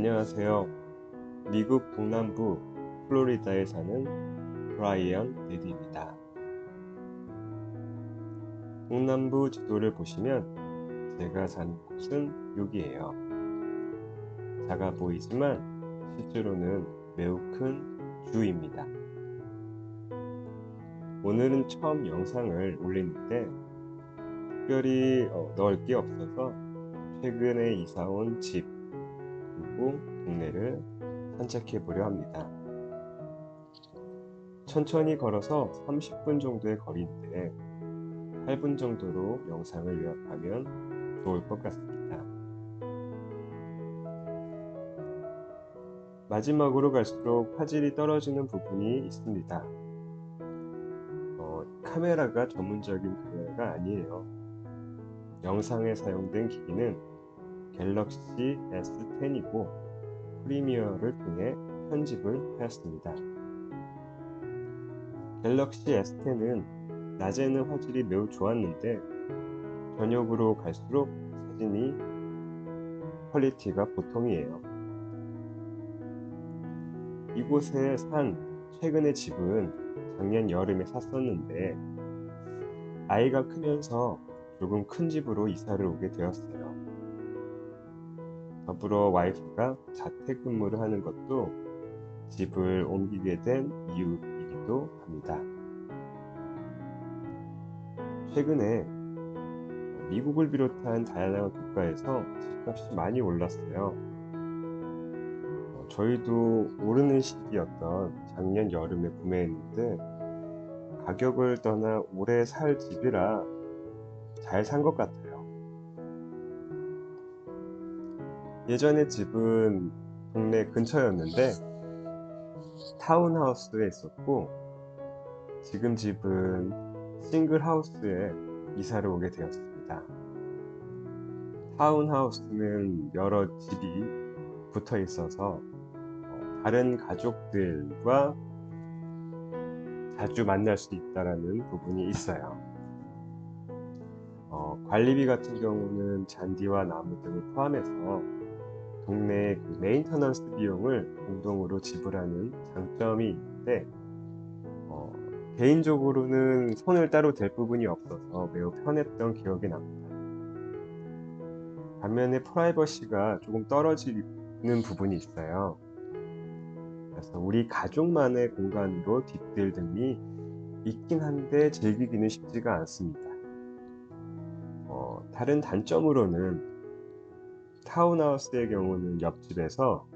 안녕하세요. 미국 동남부 플로리다에 사는 브라이언 데디입니다. 동남부 지도를 보시면 제가 사는 곳은 여기예요. 작아 보이지만 실제로는 매우 큰 주입니다. 오늘은 처음 영상을 올리는데 특별히 어, 넣을 게 없어서 최근에 이사 온 집 그리고 동네를 산책해 보려 합니다. 천천히 걸어서 30분 정도의 거리인데 8분 정도로 영상을 요약하면 좋을 것 같습니다. 마지막으로 갈수록 화질이 떨어지는 부분이 있습니다. 어, 카메라가 전문적인 카메라가 아니에요. 영상에 사용된 기기는 갤럭시 S10이고 프리미어를 통해 편집을 하였습니다. 갤럭시 S10은 낮에는 화질이 매우 좋았는데 저녁으로 갈수록 사진이 퀄리티가 보통이에요. 이곳에 산 최근의 집은 작년 여름에 샀었는데 아이가 크면서 조금 큰 집으로 이사를 오게 되었어요. 더불어 와이프가 자택근무를 하는 것도 집을 옮기게 된 이유이기도 합니다. 최근에 미국을 비롯한 다양한 국가에서 집값이 많이 올랐어요. 어, 저희도 오르는 시기였던 작년 여름에 구매했는데 가격을 떠나 오래 살 집이라 잘 산 것 같아요. 예전에 집은 동네 근처였는데 타운하우스에 있었고 지금 집은 싱글하우스에 이사를 오게 되었습니다. 타운하우스는 여러 집이 붙어 있어서 어, 다른 가족들과 자주 만날 수 있다라는 부분이 있어요. 어, 관리비 같은 경우는 잔디와 나무 등을 포함해서 동네 그 메인터넌스 비용을 공동으로 지불하는 장점이 있는데 어, 개인적으로는 손을 따로 댈 부분이 없어서 매우 편했던 기억이 납니다. 반면에 프라이버시가 조금 떨어지는 부분이 있어요. 그래서 우리 가족만의 공간으로 뒷뜰 등이 있긴 한데 즐기기는 쉽지가 않습니다. 어, 다른 단점으로는 타운하우스의 경우는 옆집에서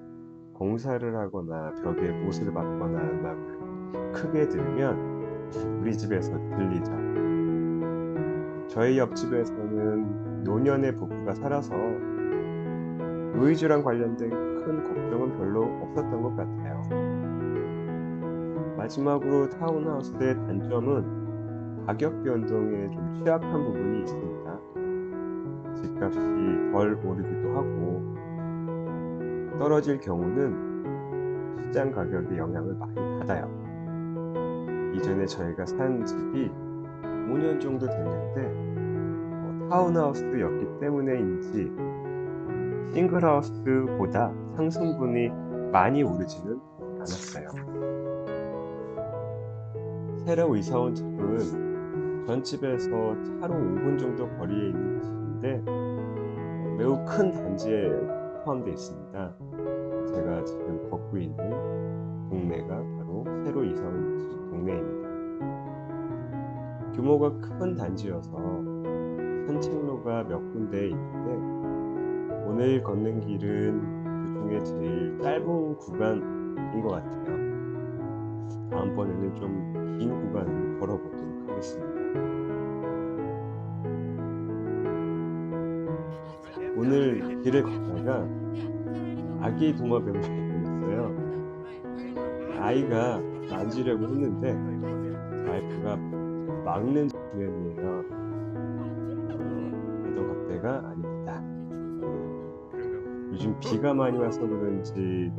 공사를 하거나 벽에 못을 박거나 음악을 크게 들으면 우리 집에서 들리죠. 저희 옆집에서는 노년의 부부가 살아서 노이즈랑 관련된 큰 걱정은 별로 없었던 것 같아요. 마지막으로 타운하우스의 단점은 가격 변동에 좀 취약한 부분이 있습니다. 집값이 덜 오르기도 하고 떨어질 경우는 시장 가격의 영향을 많이 받아요. 이전에 저희가 산 집이 5년 정도 됐는데 어, 타운하우스였기 때문에인지 싱글하우스보다 상승분이 많이 오르지는 않았어요. 새로 이사 온 집은 전 집에서 차로 5분 정도 거리에 있는 집인데 매우 큰 단지에 포함되어 있습니다. 제가 지금 걷고 있는 동네가 바로 새로 이사 온집 동네입니다. 규모가 큰 단지여서 산책로가 몇 군데 있는데 오늘 걷는 길은 그 중에 제일 짧은 구간인 것 같아요. 다음번에는 좀 긴 구간을 걸어보도록 하겠습니다. 오늘 길을 걷다가 아기 도마뱀을 보였어요. 아이가 만지려고 했는데 와이프가 막는 장면이에요. 하던 각대가 아닙니다. 요즘 비가 많이 와서 그런지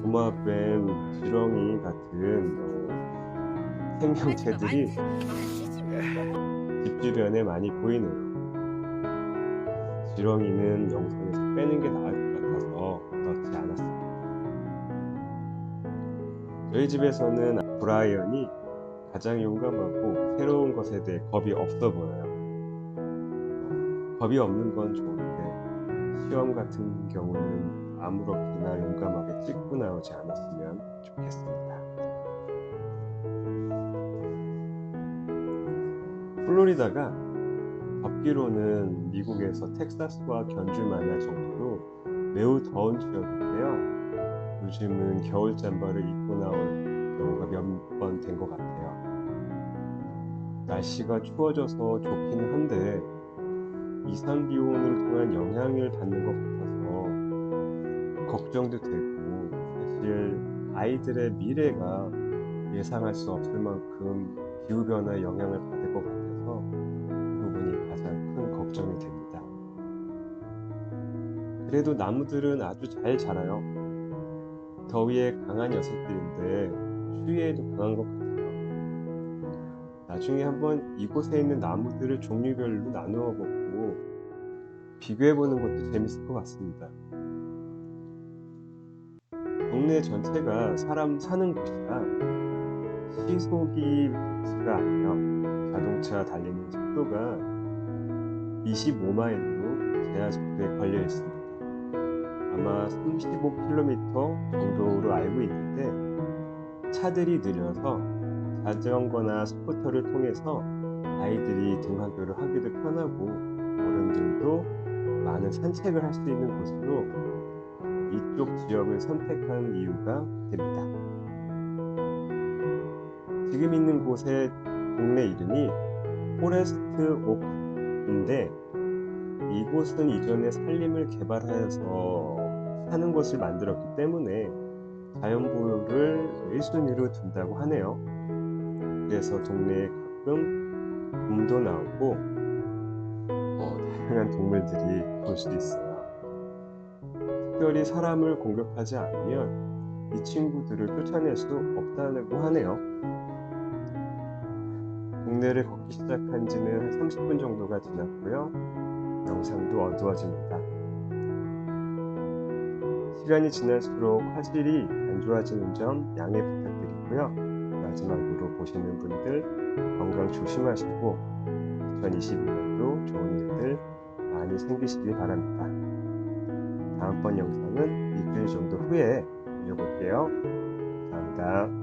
도마뱀, 지렁이 같은 어, 생명체들이 집 주변에 많이 보이네요. 지렁이는 영상에서 빼는 게 나을 것 같아서 넣지 않았습니다. 저희 집에서는 브라이언이 가장 용감하고 새로운 것에 대해 겁이 없어 보여요. 겁이 없는 건 좋은데 시험 같은 경우는 아무렇게나 용감하게 찍고 나오지 않았으면 좋겠습니다. 플로리다가 덥기로는 미국에서 텍사스와 견줄만할 정도로 매우 더운 지역인데요. 요즘은 겨울 잠바를 입고 나올 경우가 몇 번 된 것 같아요. 날씨가 추워져서 좋기는 한데 이상 기온을 통한 영향을 받는 것 같아서 걱정도 되고 사실 아이들의 미래가 예상할 수 없을 만큼 기후 변화의 영향을 받을 것큰 걱정이 됩니다. 그래도 나무들은 아주 잘 자라요. 더위에 강한 녀석들인데 추위에도 강한 것 같아요. 나중에 한번 이곳에 있는 나무들을 종류별로 나누어 보고 비교해 보는 것도 재밌을 것 같습니다. 동네 전체가 사람 사는 곳이라 시속이 가 아니라 자동차 달리는 속도가 25마일로 제한 속도에 걸려 있습니다. 아마 35km 정도로 알고 있는데 차들이 느려서 자전거나 스쿠터를 통해서 아이들이 등하교를 하기도 편하고 어른들도 많은 산책을 할 수 있는 곳으로 이쪽 지역을 선택한 이유가 됩니다. 지금 있는 곳의 동네 이름이 포레스트 오크 인데 이곳은 이전에 산림을 개발하여서 사는 곳을 만들었기 때문에 자연보호를 1순위로 둔다고 하네요. 그래서 동네에 가끔 곰도 나오고 어, 다양한 동물들이 볼 수 있어요. 특별히 사람을 공격하지 않으면 이 친구들을 쫓아낼 수 없다고 하네요. 동네를 걷기 시작한 지는 한 30분 정도가 지났고요. 영상도 어두워집니다. 시간이 지날수록 화질이 안 좋아지는 점 양해 부탁드리고요. 마지막으로 보시는 분들 건강 조심하시고 2022년도 좋은 일들 많이 생기시길 바랍니다. 다음번 영상은 일주일 정도 후에 올려볼게요. 감사합니다.